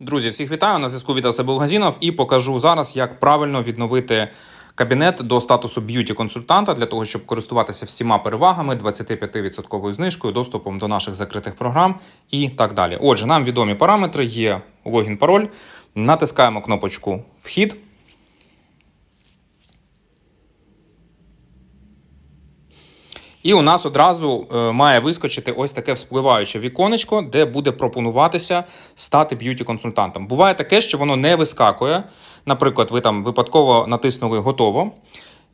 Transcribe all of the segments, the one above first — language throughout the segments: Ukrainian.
Друзі, всіх вітаю! На зв'язку Вітас Булгазінов і покажу зараз, як правильно відновити кабінет до статусу б'юті-консультанта для того, щоб користуватися всіма перевагами, 25% знижкою, доступом до наших закритих програм і так далі. Отже, нам відомі параметри, є логін, пароль. Натискаємо кнопочку Вхід. І у нас одразу е, має вискочити ось таке вспливаюче віконечко, де буде пропонуватися стати б'юті-консультантом. Буває таке, що воно не вискакує. Наприклад, ви там випадково натиснули готово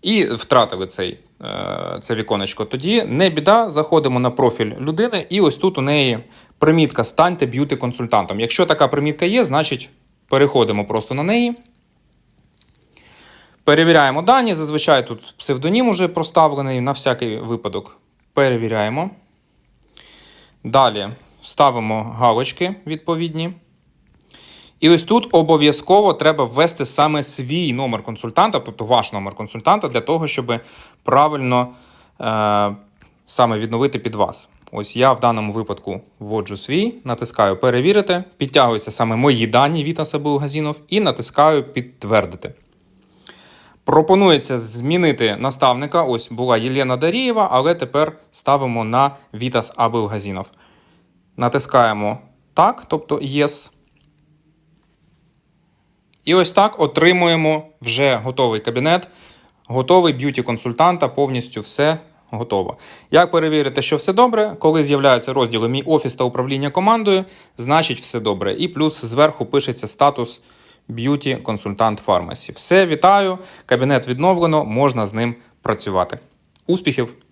і втратили цей, е, це віконечко. Тоді не біда, заходимо на профіль людини, і ось тут у неї примітка Станьте б'юті-консультантом. Якщо така примітка є, значить переходимо просто на неї. Перевіряємо дані. Зазвичай тут псевдонім уже проставлений на всякий випадок. Перевіряємо. Далі ставимо галочки відповідні. І ось тут обов'язково треба ввести саме свій номер консультанта, тобто ваш номер консультанта, для того, щоб правильно е, саме відновити під вас. Ось я в даному випадку вводжу свій, натискаю перевірити, підтягуються саме мої дані Вітаса Булгазінов і натискаю підтвердити. Пропонується змінити наставника. Ось була Єлена Дарієва, але тепер ставимо на Вітас Абилгазінов. Натискаємо так, тобто Yes. І ось так отримуємо вже готовий кабінет, готовий б'юті-консультанта, повністю все готово. Як перевірити, що все добре? Коли з'являються розділи Мій офіс та управління командою, значить все добре. І плюс зверху пишеться статус б'юті консультант фармасі. Все, вітаю. Кабінет відновлено, можна з ним працювати. Успіхів!